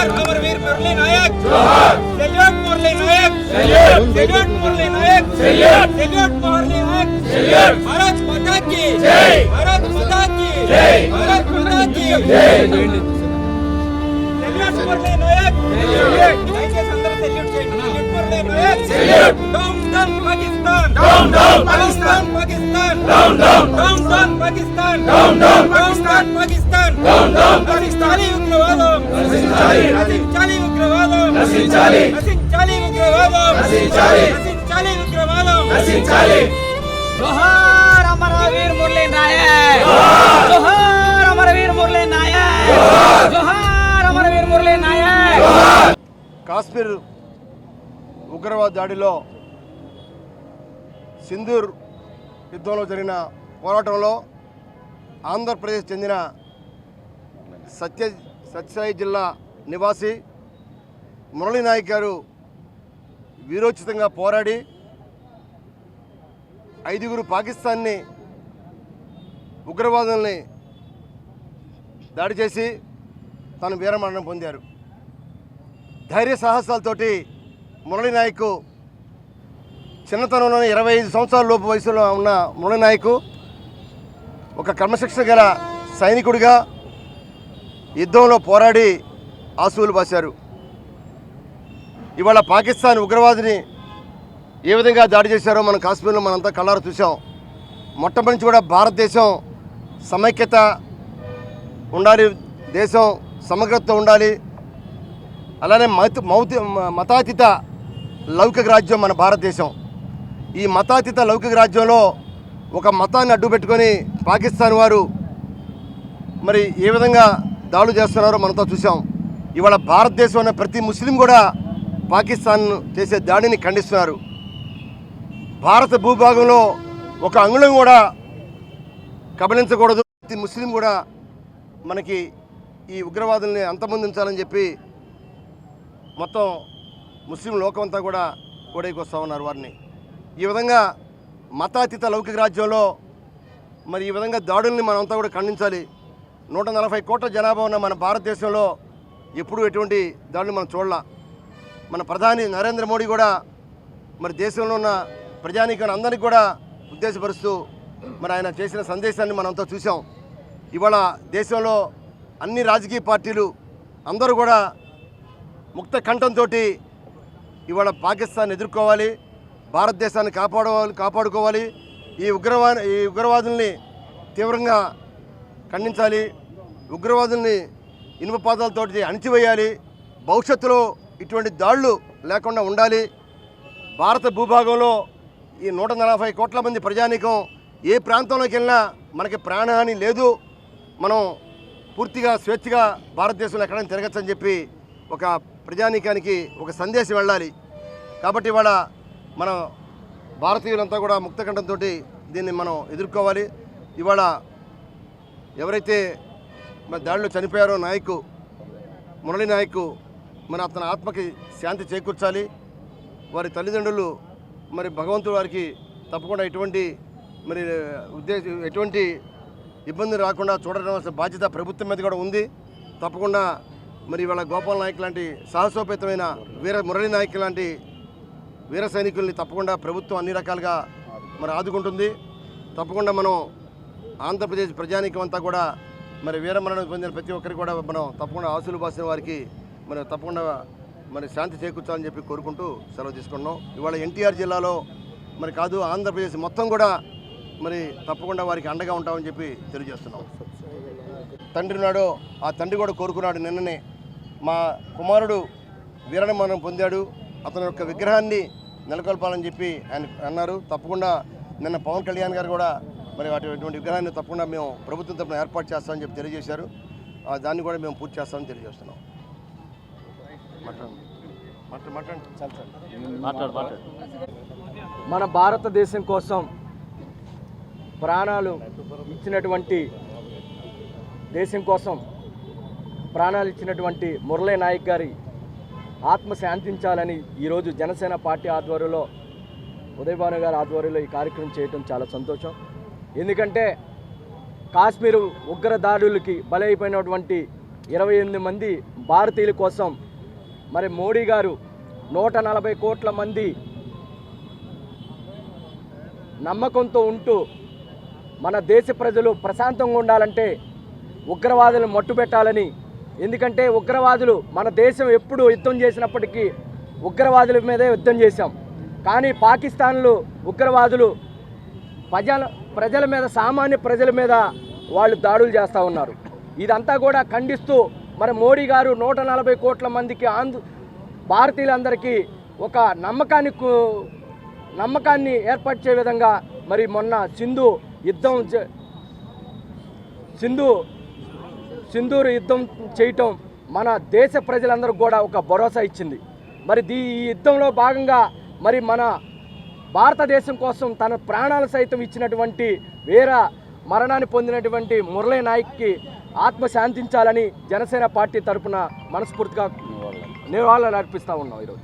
जोहार अमरवीर मुरली नायक। जोहार salute Murali Nayak. Salute salute Murali Nayak. Salute salute Murali Nayak. Salute Bharat माता की। जय भारत माता की। जय भारत माता की। जय सैल्यूट मुरली नायक। सैल्यूट ऐसे संदर्भ सैल्यूट जय salute Murali Nayak. Salute down down Pakistan. Down down Pakistan Pakistan. Down down down down Pakistan. Down down Pakistan. Pakistan. Down down Pakistani నశించాలి నశించాలి ఉగ్రవాదం నశించాలి నశించాలి ఉగ్రవాదం నశించాలి నశించాలి ఉగ్రవాదం నశించాలి అమరవీర్ నాయక్ అమరవీర్ నాయక్ అమరవీర్ నాయక్ కాశ్మీర్ ఉగ్రవాద దాడిలో సింధూర్ యుద్ధంలో జరిగిన పోరాటంలో ఆంధ్రప్రదేశ్ చెందిన సత్య సత్యసాయి జిల్లా నివాసి మురళీ నాయక్ గారు వీరోచితంగా పోరాడి ఐదుగురు పాకిస్తాన్ని ఉగ్రవాదుల్ని దాడి చేసి తను వీరమరణం పొందారు. ధైర్య సాహసాలతోటి మురళీ నాయక్ చిన్నతనంలోనే ఇరవై ఐదు సంవత్సరాల లోపు వయసులో ఉన్న మురళీ నాయక్ ఒక క్రమశిక్షణ గల సైనికుడిగా యుద్ధంలో పోరాడి ఆసువులు బాశారు. ఇవాళ పాకిస్తాన్ ఉగ్రవాదిని ఏ విధంగా దాడి చేశారో మనం కాశ్మీర్లో మనంతా కళ్ళారు చూసాం మొట్టమొదటి కూడా భారతదేశం సమైక్యత ఉండాలి దేశం సమగ్రత ఉండాలి. అలానే మత మౌతి మతాతీత లౌకిక రాజ్యం మన భారతదేశం. ఈ మతాతీత లౌకిక రాజ్యంలో ఒక మతాన్ని అడ్డు పెట్టుకొని పాకిస్తాన్ వారు మరి ఏ విధంగా దాడులు చేస్తున్నారో మనతో చూసాం ఇవాళ భారతదేశం ఉన్న ప్రతి ముస్లిం కూడా పాకిస్తాన్ చేసే దాడిని ఖండిస్తున్నారు. భారత భూభాగంలో ఒక అంగుళం కూడా కబలించకూడదు ప్రతి ముస్లిం కూడా మనకి ఈ ఉగ్రవాదుల్ని అంతమొందించాలని చెప్పి మొత్తం ముస్లిం లోకం అంతా కూడా కూడైకి ఉన్నారు వారిని. ఈ విధంగా మతాతీత లౌకిక రాజ్యంలో మరి ఈ విధంగా దాడుల్ని మనమంతా కూడా ఖండించాలి. నూట నలభై కోట్ల జనాభా ఉన్న మన భారతదేశంలో ఎప్పుడూ ఎటువంటి దాడులు మనం చూడాల. మన ప్రధాని నరేంద్ర మోడీ కూడా మరి దేశంలో ఉన్న ప్రజానీకరణ అందరికీ కూడా ఉద్దేశపరుస్తూ మరి ఆయన చేసిన సందేశాన్ని మనంతా చూసాం ఇవాళ దేశంలో అన్ని రాజకీయ పార్టీలు అందరూ కూడా ముక్త కంఠంతో ఇవాళ పాకిస్తాన్ ఎదుర్కోవాలి భారతదేశాన్ని కాపాడుకోవాలి కాపాడుకోవాలి. ఈ ఉగ్రవా ఈ ఉగ్రవాదుల్ని తీవ్రంగా ఖండించాలి. ఉగ్రవాదుల్ని ఇనుప పాదాలతో అణిచివేయాలి. భవిష్యత్తులో ఇటువంటి దాడులు లేకుండా ఉండాలి. భారత భూభాగంలో ఈ నూట నలభై కోట్ల మంది ప్రజానీకం ఏ ప్రాంతంలోకి వెళ్ళినా మనకి ప్రాణహాని లేదు. మనం పూర్తిగా స్వేచ్ఛగా భారతదేశంలో ఎక్కడైనా తిరగచ్చని చెప్పి ఒక ప్రజానీకానికి ఒక సందేశం వెళ్ళాలి. కాబట్టి ఇవాళ మనం భారతీయులంతా కూడా ముక్తకంఠంతో దీన్ని మనం ఎదుర్కోవాలి. ఇవాళ ఎవరైతే మరి దాడిలో చనిపోయారో నాయకు మురళి నాయకు మరి అతని ఆత్మకి శాంతి చేకూర్చాలి. వారి తల్లిదండ్రులు మరి భగవంతుడు వారికి తప్పకుండా ఎటువంటి మరి ఉద్దేశ ఎటువంటి ఇబ్బంది రాకుండా చూడవలసిన బాధ్యత ప్రభుత్వం మీద కూడా ఉంది. తప్పకుండా మరి ఇవాళ గోపాల్ నాయక్ లాంటి సాహసోపేతమైన వీర మురళి నాయక్ లాంటి వీర సైనికుల్ని తప్పకుండా ప్రభుత్వం అన్ని రకాలుగా మరి ఆదుకుంటుంది. తప్పకుండా మనం ఆంధ్రప్రదేశ్ ప్రజానీకం అంతా కూడా మరి వీరమరణం పొందిన ప్రతి ఒక్కరికి కూడా మనం తప్పకుండా ఆశలు బాసిన వారికి మనం తప్పకుండా మరి శాంతి చేకూర్చాలని చెప్పి కోరుకుంటూ సెలవు తీసుకున్నాం. ఇవాళ ఎన్టీఆర్ జిల్లాలో మరి కాదు ఆంధ్రప్రదేశ్ మొత్తం కూడా మరి తప్పకుండా వారికి అండగా ఉంటామని చెప్పి తెలియజేస్తున్నాం. తండ్రి నాడు ఆ తండ్రి కూడా కోరుకున్నాడు నిన్ననే. మా కుమారుడు వీరమరణం పొందాడు. అతని యొక్క విగ్రహాన్ని నెలకొల్పాలని చెప్పి ఆయన అన్నారు. తప్పకుండా నిన్న పవన్ కళ్యాణ్ గారు కూడా మరి అటువంటి విగ్రహాన్ని తప్పకుండా మేము ప్రభుత్వం తరపున ఏర్పాటు చేస్తామని చెప్పి తెలియజేశారు. ఆ దాన్ని కూడా మేము పూర్తి చేస్తామని తెలియజేస్తున్నాం. మన భారతదేశం కోసం ప్రాణాలు ఇచ్చినటువంటి దేశం కోసం ప్రాణాలు ఇచ్చినటువంటి మురళీ నాయక్ గారి ఆత్మ శాంతించాలని ఈరోజు జనసేన పార్టీ ఆధ్వర్యంలో ఉదయభాను గారి ఆధ్వర్యంలో ఈ కార్యక్రమం చేయటం చాలా సంతోషం. ఎందుకంటే కాశ్మీరు ఉగ్ర దాడులకి బలైపోయినటువంటి ఇరవై ఎనిమిది మంది భారతీయుల కోసం మరి మోడీ గారు నూట నలభై కోట్ల మంది నమ్మకంతో ఉంటూ మన దేశ ప్రజలు ప్రశాంతంగా ఉండాలంటే ఉగ్రవాదులను మట్టుబెట్టాలని ఎందుకంటే ఉగ్రవాదులు మన దేశం ఎప్పుడు యుద్ధం చేసినప్పటికీ ఉగ్రవాదుల మీదే యుద్ధం చేశాం. కానీ పాకిస్తాన్లో ఉగ్రవాదులు ప్రజల ప్రజల మీద సామాన్య ప్రజల మీద వాళ్ళు దాడులు చేస్తూ ఉన్నారు. ఇదంతా కూడా ఖండిస్తూ మరి మోడీ గారు నూట నలభై కోట్ల మందికి ఆంధ్ర భారతీయులందరికీ ఒక నమ్మకాన్ని నమ్మకాన్ని ఏర్పరిచే విధంగా మరి మొన్న సింధు యుద్ధం చే- సింధు సింధూరు యుద్ధం చేయటం మన దేశ ప్రజలందరికీ కూడా ఒక భరోసా ఇచ్చింది. మరి దీ ఈ యుద్ధంలో భాగంగా మరి మన భారతదేశం కోసం తన ప్రాణాలు సైతం ఇచ్చినటువంటి వీర మరణాన్ని పొందినటువంటి మురళీ నాయక్కి ఆత్మ శాంతించాలని జనసేన పార్టీ తరపున మనస్ఫూర్తిగా నివాళులు అర్పిస్తూ ఉన్నాం ఈరోజు.